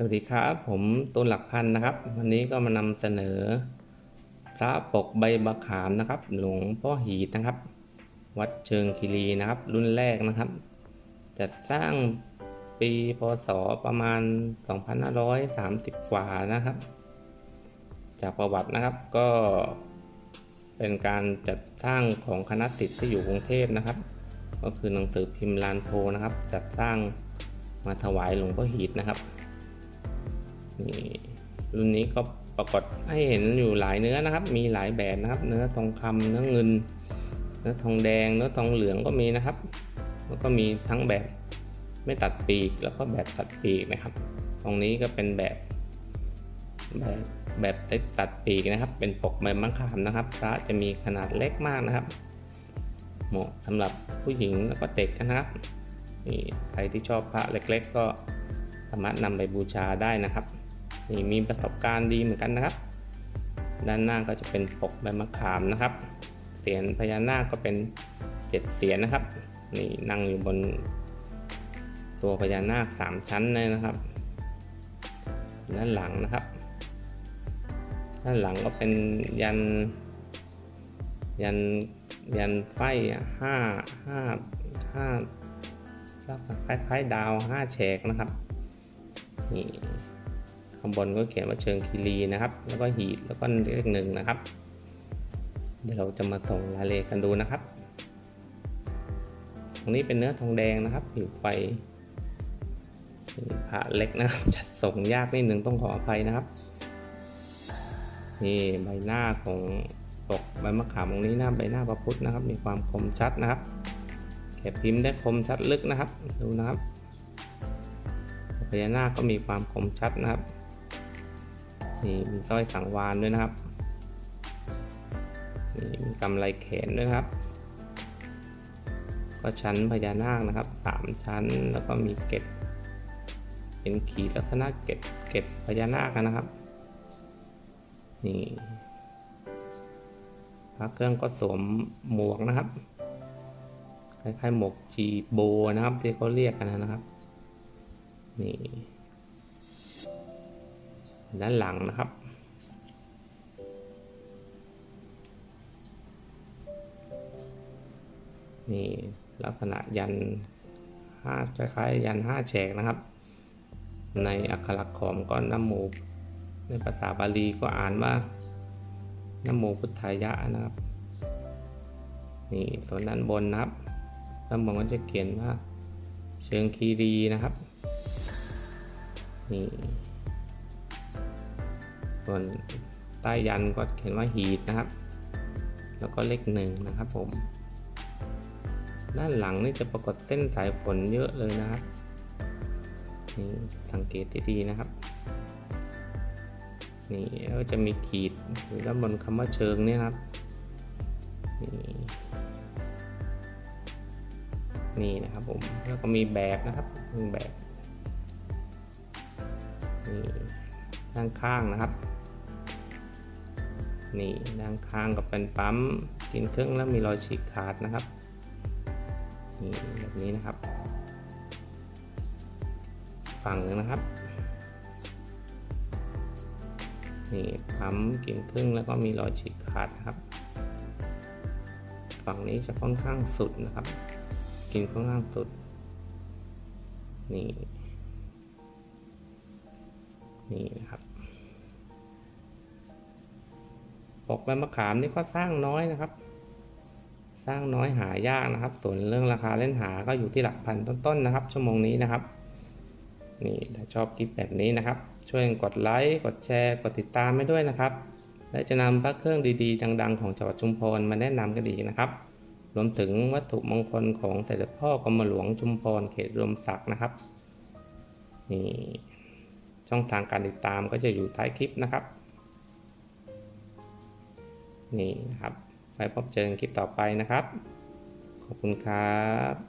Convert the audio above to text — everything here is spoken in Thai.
สวัสดีครับผมตูนหลักพันนะครับ วันนี้ก็มานำเสนอ พระปกใบมะขามนะครับ หลวงพ่อหีดนะครับ วัดเชิงคีรีนะครับ รุ่นแรกนะครับ จัดสร้างปีพศประมาณ 2530กว่านะครับ จากประวัตินะครับก็เป็นการจัดสร้างของคณะสิทธิ์ที่อยู่กรุงเทพนะครับ ก็คือหนังสือพิมพ์ลานโพนะครับ จัดสร้างมาถวายหลวงพ่อหีดนะครับ นี่รุ่นนี้ก็ปรากฏให้เห็นอยู่หลายเนื้อนะครับ มีหลายแบบนะครับ เนื้อทองคำเนื้อเงิน เนื้อทองแดง เนื้อทองเหลืองก็มีนะครับ แล้วก็มีทั้งแบบไม่ตัดปีกแล้วก็แบบตัดปีกนะครับ ตรงนี้ก็เป็นแบบแบบแบบตัดปีกนะครับ เป็นปกใบมะขามนะครับ พระจะมีขนาดเล็กมากนะครับ เหมาะสำหรับผู้หญิงแล้วก็เด็กนะครับนี่ใครที่ชอบพระเล็ก ๆ ก็สามารถนำไปบูชาได้นะครับ นี่มีประสบการณ์ดีเหมือนกันนะครับ ด้านหน้าก็จะเป็นปกใบมะขามนะครับ เสียนพญานาคก็เป็นเจ็ดเสียนนะครับ นี่นั่งอยู่บนตัวพญานาคสามชั้นเลยนะครับ ด้านหลังนะครับ ด้านหลังก็เป็นยัน ยันยันไฟห้าห้าห้าคล้ายๆดาวห้าแฉกนะครับนี่ ข้างบนก็เขียนว่าเชิงคีรีนะครับ แล้วก็หีดแล้วก็เลขหนึ่งนะครับ เดี๋ยวเราจะมาส่งรายละเอียดกันดูนะครับ ตรงนี้เป็นเนื้อทองแดงนะครับผิวไฟพระเล็กนะครับจัดส่งยากนิดหนึ่งต้องขออภัยนะครับ นี่ใบหน้าของปกใบมะขามตรงนี้หน้าใบหน้าพระพุทธนะครับ มีความคมชัดนะครับแกะพิมพ์ได้คมชัดลึกนะครับ ดูนะครับพญานาคก็มีความคมชัดนะครับ นี่มีสร้อยสังวานด้วยนะครับนี่มีกำไลแขนด้วยครับ ก็ชั้นพญานาคนะครับสามชั้นแล้วก็มีเกล็ดเป็นขีดลักษณะเกล็ดเกล็ดพญานาคนะครับนี่พระเครื่องก็สวมหมวกนะครับคล้ายๆหมวกจีโบนะครับที่เขาเรียกกันนะครับ นี่ ด้านหลังนะครับ นี่ลักษณะยันห้าคล้ายๆยันห้าแฉกนะครับ ในอักขระขอมก็น้ำโมในภาษาบาลีก็อ่านว่าน้ำโมพุทธายะนะครับ นี่ส่วนด้านบนนะครับด้านบนก็จะเขียนว่าเชิงคีรีนะครับ นี่ ส่วนใต้ยันก็เขียนว่าหีดนะครับ แล้วก็เลขหนึ่งนะครับผม ด้านหลังนี่จะปรากฏเส้นสายฝนเยอะเลยนะครับนี่สังเกตดีๆนะครับ นี่แล้วจะมีขีดอยู่ด้านบนคำว่าเชิงเนี่ยครับ นี่นี่นะครับผม แล้วก็มีแบบนะครับมีแบบนี่ด้านข้างนะครับ นี่ด้านข้างก็เป็นปั๊มกินเครื่องแล้วมีรอยฉีกขาดนะครับนี่แบบนี้นะครับ ฝั่งนึงนะครับนี่ปั๊มกินครึ่งแล้วก็มีรอยฉีกขาดนะครับ ฝั่งนี้จะค่อนข้างสุดนะครับ กินค่อนข้างสุด นี่ นี่นะครับ ปกใบมะขามนี่ก็สร้างน้อยนะครับ สร้างน้อยหายากนะครับ ส่วนเรื่องราคาเล่นหาก็อยู่ที่หลักพันต้นๆนะครับ ชั่วโมงนี้นะครับ นี่ถ้าชอบคลิปแบบนี้นะครับ ช่วยกดไลค์ กดแชร์ กดติดตามให้ด้วยนะครับ และจะนำพระเครื่องดีๆ ดัง ๆ ของจังหวัดชุมพรมาแนะนำกันอีกนะครับรวมถึงวัตถุมงคลของเสด็จพ่อกรมหลวงชุมพรเขตรวมศักดิ์นะครับนี่ช่องทางการติดตามก็จะอยู่ท้ายคลิปนะครับ นี่นะครับไว้พบเจอกันคลิปต่อไปนะครับ ขอบคุณครับ